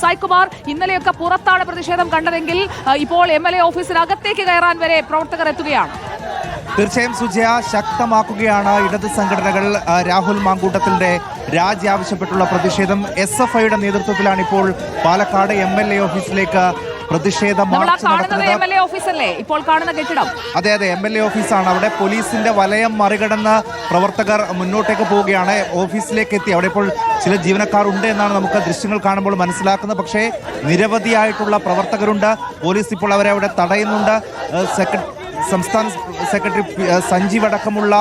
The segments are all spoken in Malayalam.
സായ്കുമാർ ഇന്നലെയൊക്കെ പുറത്താണ് പ്രതിഷേധം കണ്ടതെങ്കിൽ ഇപ്പോൾ എം എൽ എ ഓഫീസിനകത്തേക്ക് കയറാൻ വരെ പ്രവർത്തകർ എത്തുകയാണ്. തീർച്ചയായും സുജയ ശക്തമാക്കുകയാണ് ഇടത് സംഘടനകൾ രാഹുൽ മാങ്കൂട്ടത്തിന്റെ രാജി ആവശ്യപ്പെട്ടുള്ള പ്രതിഷേധം. എസ് എഫ് ഐയുടെ നേതൃത്വത്തിലാണ് ഇപ്പോൾ പാലക്കാട് എം എൽ എ ഓഫീസിലേക്ക് പ്രതിഷേധ മാർച്ച് നടത്തുന്നത് ഇപ്പോൾ കാണുന്ന കെട്ടിടം. അതെ അതെ. എം എൽ എ ഓഫീസാണ് അവിടെ പോലീസിന്റെ വലയം മറികടന്ന് പ്രവർത്തകർ മുന്നോട്ടേക്ക് പോവുകയാണ്. ഓഫീസിലേക്ക് എത്തി. അവിടെ ഇപ്പോൾ ചില ജീവനക്കാർ ഉണ്ട് എന്നാണ് നമുക്ക് ദൃശ്യങ്ങൾ കാണുമ്പോൾ മനസ്സിലാക്കുന്നത്. പക്ഷേ നിരവധിയായിട്ടുള്ള പ്രവർത്തകരുണ്ട്. പോലീസ് ഇപ്പോൾ അവരെ അവിടെ തടയുന്നുണ്ട്. സെക്രട്ടറി സംസ്ഥാന സെക്രട്ടറി സഞ്ജീവ് അടക്കമുള്ള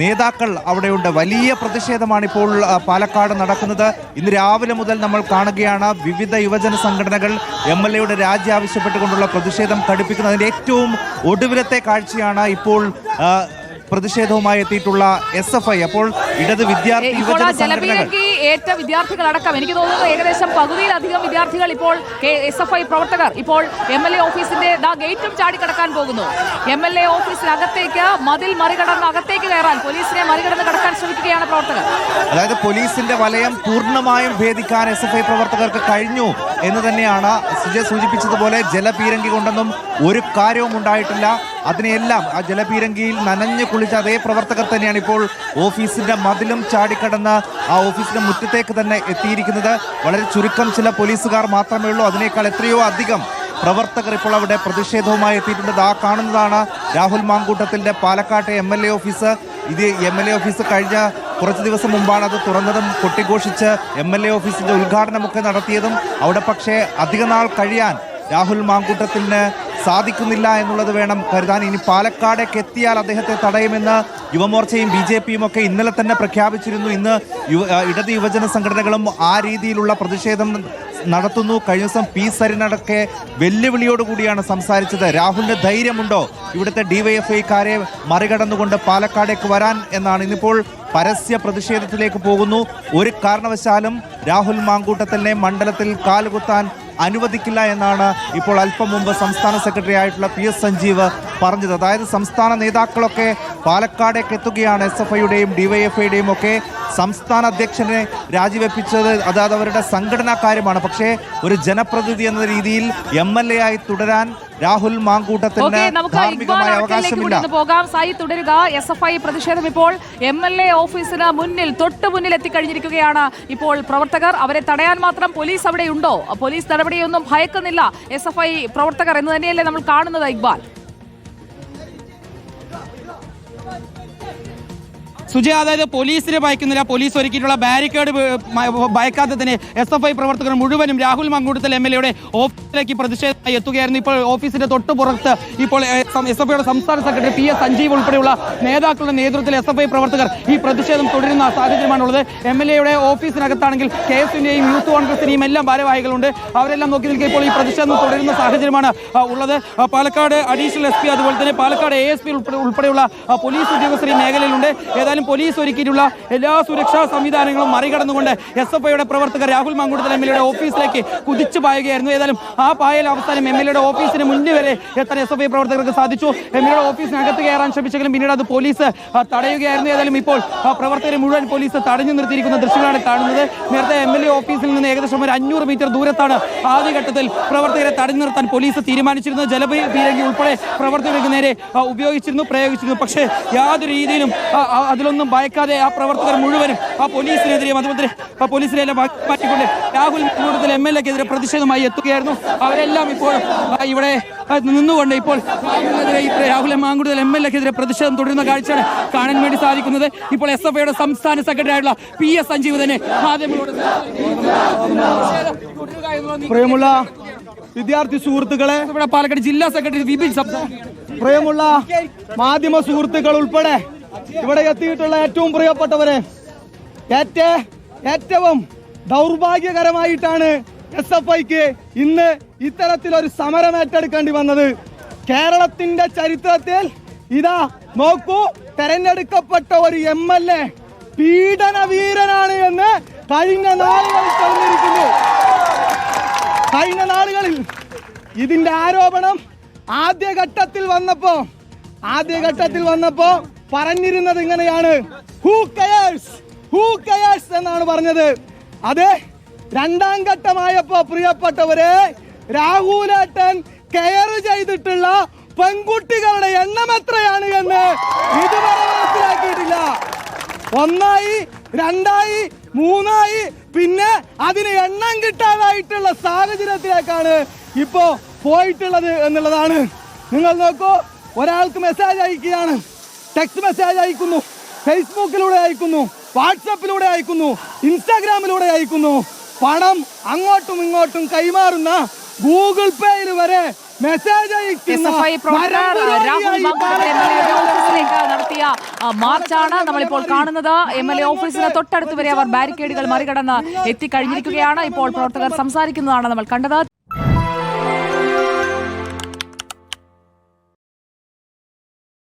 നേതാക്കൾ അവിടെയുണ്ട്. വലിയ പ്രതിഷേധമാണ് ഇപ്പോൾ പാലക്കാട് നടക്കുന്നത്. ഇന്ന് രാവിലെ മുതൽ നമ്മൾ കാണുകയാണ് വിവിധ യുവജന സംഘടനകൾ എം എൽ എയുടെ രാജി ആവശ്യപ്പെട്ടുകൊണ്ടുള്ള പ്രതിഷേധം കടുപ്പിക്കുന്നതിന്റെ ഏറ്റവും ഒടുവിലത്തെ കാഴ്ചയാണ് ഇപ്പോൾ പ്രതിഷേധവുമായി എത്തിയിട്ടുള്ള എസ് എഫ് ഐ അപ്പോൾ ഇടത് വിദ്യാർത്ഥി ജലപീരങ്കി ഏറ്റ വിദ്യാർത്ഥികളടക്കം എനിക്ക് തോന്നുന്നു ഏകദേശം പകുതിയിലധികം വിദ്യാർത്ഥികൾ ഇപ്പോൾ എസ് എഫ് ഐ പ്രവർത്തകർ ഇപ്പോൾ എം എൽ എ ഓഫീസിന്റെ ദാ ഗേറ്റും ചാടിക്കടക്കാൻ പോകുന്നു. എം എൽ എ ഓഫീസിനകത്തേക്ക് മതിൽ മറികടന്ന് അകത്തേക്ക് കയറാൻ പോലീസിനെ മറികടന്ന് കടക്കാൻ ശ്രമിക്കുകയാണ് പ്രവർത്തകർ. അതായത് പോലീസിന്റെ വലയം പൂർണമായും ഭേദിക്കാൻ എസ് എഫ് ഐ പ്രവർത്തകർക്ക് കഴിഞ്ഞു എന്ന് തന്നെയാണ് സുജയ് സൂചിപ്പിച്ചതുപോലെ ജലപീരങ്കി കൊണ്ടൊന്നും ഒരു കാര്യവും ഉണ്ടായിട്ടില്ല. അതിനെയെല്ലാം ആ ജലപീരങ്കിയിൽ നനഞ്ഞു കുളിച്ച അതേ പ്രവർത്തകർ തന്നെയാണ് ഇപ്പോൾ ഓഫീസിന്റെ മതിലും ചാടിക്കടന്ന് ആ ഓഫീസിന്റെ മുറ്റത്തേക്ക് തന്നെ എത്തിയിരിക്കുന്നത്. വളരെ ചുരുക്കം ചില പോലീസുകാർ മാത്രമേ ഉള്ളൂ. അതിനേക്കാൾ എത്രയോ അധികം പ്രവർത്തകർ ഇപ്പോൾ അവിടെ പ്രതിഷേധവുമായി എത്തിയിട്ടുണ്ട്. ആ കാണുന്നതാണ് രാഹുൽ മാങ്കൂട്ടത്തിന്റെ പാലക്കാട്ടെ എം എൽ എ ഓഫീസ്. ഇത് എം എൽ എ ഓഫീസ് കഴിഞ്ഞ കുറച്ച് ദിവസം മുമ്പാണ് അത് തുറന്നതും കൊട്ടിഘോഷിച്ച് എം എൽ എ ഓഫീസിന്റെ ഉദ്ഘാടനമൊക്കെ നടത്തിയതും. അവിടെ പക്ഷേ അധികനാൾ കഴിയാൻ രാഹുൽ മാങ്കൂട്ടത്തിന് സാധിക്കുന്നില്ല എന്നുള്ളത് വേണം കരുതാൻ. ഇനി പാലക്കാടേക്ക് എത്തിയാൽ അദ്ദേഹത്തെ തടയുമെന്ന് യുവമോർച്ചയും ബി ജെ പിയും ഒക്കെ ഇന്നലെ തന്നെ പ്രഖ്യാപിച്ചിരുന്നു. ഇന്ന് ഇടത് യുവജന സംഘടനകളും ആ രീതിയിലുള്ള പ്രതിഷേധം നടത്തുന്നു. കഴിഞ്ഞ ദിവസം പി സരിനടക്കെ വെല്ലുവിളിയോടുകൂടിയാണ് സംസാരിച്ചത്. രാഹുലിന് ധൈര്യമുണ്ടോ? ഇവിടുത്തെ ഡിവൈഎഫ്ഐക്കാരെ മറികടന്നുകൊണ്ട് പാലക്കാടേക്ക് വരാൻ എന്നാണ്. ഇന്നിപ്പോൾ പരസ്യ പ്രതിഷേധത്തിലേക്ക് പോകുന്നു. ഒരു കാരണവശാലും രാഹുൽ മാങ്കൂട്ടത്തിനെ മണ്ഡലത്തിൽ കാലുകുത്താൻ അനുവദിക്കില്ല എന്നാണ് ഇപ്പോൾ അല്പം മുമ്പ് സംസ്ഥാന സെക്രട്ടറി ആയിട്ടുള്ള പി എസ് സഞ്ജീവ് പറഞ്ഞത്. അതായത് സംസ്ഥാന നേതാക്കളൊക്കെ പാലക്കാടേക്ക് എത്തുകയാണ്. എസ് എഫ് ഐയുടെയും ഡിവൈഎഫ്ഐയുടെയും ഒക്കെ സംസ്ഥാന അധ്യക്ഷനെ രാജിവെപ്പിച്ചത് അതായത് അവരുടെ സംഘടനാ കാര്യമാണ്. പക്ഷേ ഒരു ജനപ്രതിനിധി എന്ന രീതിയിൽ എം എൽ എ ആയി തുടരാൻ രാഹുൽ മാങ്കൂട്ടത്തിന് ധാർമ്മികമായ അവകാശമില്ല. പോകാം. സായി തുടരുക. എസ് എഫ് ഐ പ്രതിഷേധം ഇപ്പോൾ എം എൽ എ ഓഫീസിന് മുന്നിൽ തൊട്ട് മുന്നിൽ എത്തിക്കഴിഞ്ഞിരിക്കുകയാണ് ഇപ്പോൾ പ്രവർത്തകർ. അവരെ തടയാൻ മാത്രം പോലീസ് അവിടെ ഉണ്ടോ പോലീസ് നടപടിയൊന്നും ഭയക്കുന്നില്ല. എസ് എഫ് ഐ പ്രവർത്തകർ എന്ന് തന്നെയല്ലേ നമ്മൾ കാണുന്നത് ഇക്ബാൽ? സുജയ അതായത് പോലീസിനെ ഭയക്കുന്നില്ല. പോലീസ് ഒരുക്കിയിട്ടുള്ള ബാരിക്കേഡ് ഭയക്കാതെ തന്നെ എസ് എഫ് ഐ പ്രവർത്തകർ മുഴുവനും രാഹുൽ മങ്കൂട്ടത്തിൽ എം എൽ എയുടെ ഓഫീസിലേക്ക് പ്രതിഷേധമായി എത്തുകയായിരുന്നു. ഇപ്പോൾ ഓഫീസിന്റെ തൊട്ട് പുറത്ത് ഇപ്പോൾ എസ് എഫ് ഐയുടെ സംസ്ഥാന സെക്രട്ടറി പി എസ് സഞ്ജീവ് ഉൾപ്പെടെയുള്ള നേതാക്കളുടെ നേതൃത്വത്തിൽ എസ് എഫ് ഐ പ്രവർത്തകർ ഈ പ്രതിഷേധം തുടരുന്ന സാഹചര്യമാണുള്ളത്. എം എൽ എയുടെ ഓഫീസിനകത്താണെങ്കിൽ കെ എസിന്റെയും യൂത്ത് കോൺഗ്രസിന്റെയും എല്ലാം ഭാരവാഹികളുണ്ട്. അവരെല്ലാം നോക്കി നിൽക്കുക ഇപ്പോൾ ഈ പ്രതിഷേധം തുടരുന്ന സാഹചര്യമാണ് ഉള്ളത്. പാലക്കാട് അഡീഷണൽ എസ് പി അതുപോലെ തന്നെ പാലക്കാട് എ എസ് പി ഉൾപ്പെടെയുള്ള പോലീസ് ഉദ്യോഗസ്ഥർ ഈ മേഖലയിലുണ്ട്. ഏതായാലും പോലീസ് ഒരുക്കിയിട്ടുള്ള എല്ലാ സുരക്ഷാ സംവിധാനങ്ങളും മറികടന്നുകൊണ്ട് എസ് എഫ് ഐയുടെ പ്രവർത്തകർ രാഹുൽ മാങ്കുടത്തിൽ എം എൽ എയുടെ ഓഫീസിലേക്ക് കുതിച്ചു പായുകയായിരുന്നു. ഏതായാലും ആ പായൽ അവസാനം എം എൽ എയുടെ ഓഫീസിന് മുന്നിൽ വരെ എത്താൻ എസ് എഫ് ഐ പ്രവർത്തകർക്ക് സാധിച്ചു. എം എൽ എയുടെ ഓഫീസിനകത്ത് കയറാൻ ശ്രമിച്ചെങ്കിലും പിന്നീട് അത് പോലീസ് തടയുകയായിരുന്നു. ഏതായാലും ഇപ്പോൾ പ്രവർത്തകരെ മുഴുവൻ പോലീസ് തടഞ്ഞു നിർത്തിയിരിക്കുന്ന ദൃശ്യങ്ങളാണ് കാണുന്നത്. നേരത്തെ എം എൽ എ ഓഫീസിൽ നിന്ന് ഏകദേശം ഒരു അഞ്ഞൂറ് മീറ്റർ ദൂരത്താണ് ആദ്യഘട്ടത്തിൽ പ്രവർത്തകരെ തടഞ്ഞു നിർത്താൻ പോലീസ് തീരുമാനിച്ചിരുന്നത്. ജലപീരങ്കി ഉൾപ്പെടെ പ്രവർത്തകർക്ക് നേരെ ഉപയോഗിച്ചിരുന്നു പ്രയോഗിച്ചിരുന്നു. പക്ഷേ യാതൊരു രീതിയിലും ആ, അതിലൊന്നും ഭയക്കാതെ ആ പ്രവർത്തകർ മുഴുവനും ആ പോലീസിനെതിരെയും അതുപോലെ ആ പോലീസിനെ എല്ലാം മാറ്റിക്കൊണ്ട് രാഹുൽ കൂടുതൽ എം എൽ എക്കെതിരെ പ്രതിഷേധമായി എത്തുകയായിരുന്നു. അവരെല്ലാം ഇപ്പോൾ ഇവിടെ നിന്നുകൊണ്ട് ഇപ്പോൾ രാഹുൽ മാങ്കുടുതൽ എം എൽ എക്കെതിരെ പ്രതിഷേധം തുടരുന്ന കാഴ്ചയാണ് കാണാൻ വേണ്ടി സാധിക്കുന്നത്. ഇപ്പോൾ എസ് എഫ് ഐയുടെ സംസ്ഥാന സെക്രട്ടറി ആയിട്ടുള്ള പി എസ് സഞ്ജീവ് തന്നെ പ്രിയമുള്ള വിദ്യാർത്ഥി സുഹൃത്തുക്കളെ ഇവിടെ പാലക്കാട് ജില്ലാ സെക്രട്ടറി വിപിൻ പ്രിയമുള്ള മാധ്യമ സുഹൃത്തുക്കൾ ഉൾപ്പെടെ ഇവിടെ എത്തിയിട്ടുള്ള ഏറ്റവും പ്രിയപ്പെട്ടവരെ ഏറ്റ ഏറ്റവും ദൗർഭാഗ്യകരമായിട്ടാണ് എസ് എഫ് ഐക്ക് ഇന്ന് ഇത്തരത്തിലൊരു സമരം ഏറ്റെടുക്കേണ്ടി വന്നത്. കേരളത്തിന്റെ ചരിത്രത്തിൽ ഇതാ നോക്കൂ തെരഞ്ഞെടുക്കപ്പെട്ട ഒരു എം എൽ എ പീഡന വീരനാണ് എന്ന് കഴിഞ്ഞ നാളുകളിൽ തെളിഞ്ഞിരിക്കുന്നു കഴിഞ്ഞ നാളുകളിൽ ഇതിന്റെ ആരോപണം ആദ്യഘട്ടത്തിൽ വന്നപ്പോ ആദ്യഘട്ടത്തിൽ വന്നപ്പോ പറഞ്ഞിരുന്നത് ഇങ്ങനെയാണ്. ഹൂ കയേഴ്സ് ഹൂ കയേഴ്സ് എന്നാണ് പറഞ്ഞത്. അതെ രണ്ടാം ഘട്ടമായപ്പോ പ്രിയപ്പെട്ടവരെ രാഹുലേട്ടൻ കെയർ ചെയ്തിട്ടുള്ള പെൺകുട്ടികളുടെ എണ്ണം എത്രയാണ് എന്ന് ഇതുവരെ മനസ്സിലാക്കിയിട്ടില്ല. ഒന്നായി രണ്ടായി മൂന്നായി പിന്നെ അതിന് എണ്ണം കിട്ടാതായിട്ടുള്ള സാഹചര്യത്തിലേക്കാണ് ഇപ്പോ പോയിട്ടുള്ളത് എന്നുള്ളതാണ്. നിങ്ങൾ നോക്കൂ ഒരാൾക്ക് മെസ്സേജ് അയക്കുകയാണ്. ടെക്സ്റ്റ് മെസ്സേജ് അയക്കുന്നു ഫേസ്ബുക്കിലൂടെ അയക്കുന്നു വാട്സപ്പിലൂടെ അയക്കുന്നു ഇൻസ്റ്റാഗ്രാമിലൂടെ അയക്കുന്നു. പണം അങ്ങോട്ടും ഇങ്ങോട്ടും കൈമാറുന്ന ഗൂഗിൾ പേയിൽ വരെ മെസ്സേജ് നടത്തിയ മാർച്ചാണ് നമ്മളിപ്പോൾ കാണുന്നത്. എം എൽ എ ഓഫീസിന് തൊട്ടടുത്ത് വരെ അവർ ബാരിക്കേഡുകൾ മറികടന്ന് എത്തിക്കഴിഞ്ഞിരിക്കുകയാണ്. ഇപ്പോൾ പ്രവർത്തകർ സംസാരിക്കുന്നതാണ് നമ്മൾ കണ്ടത്.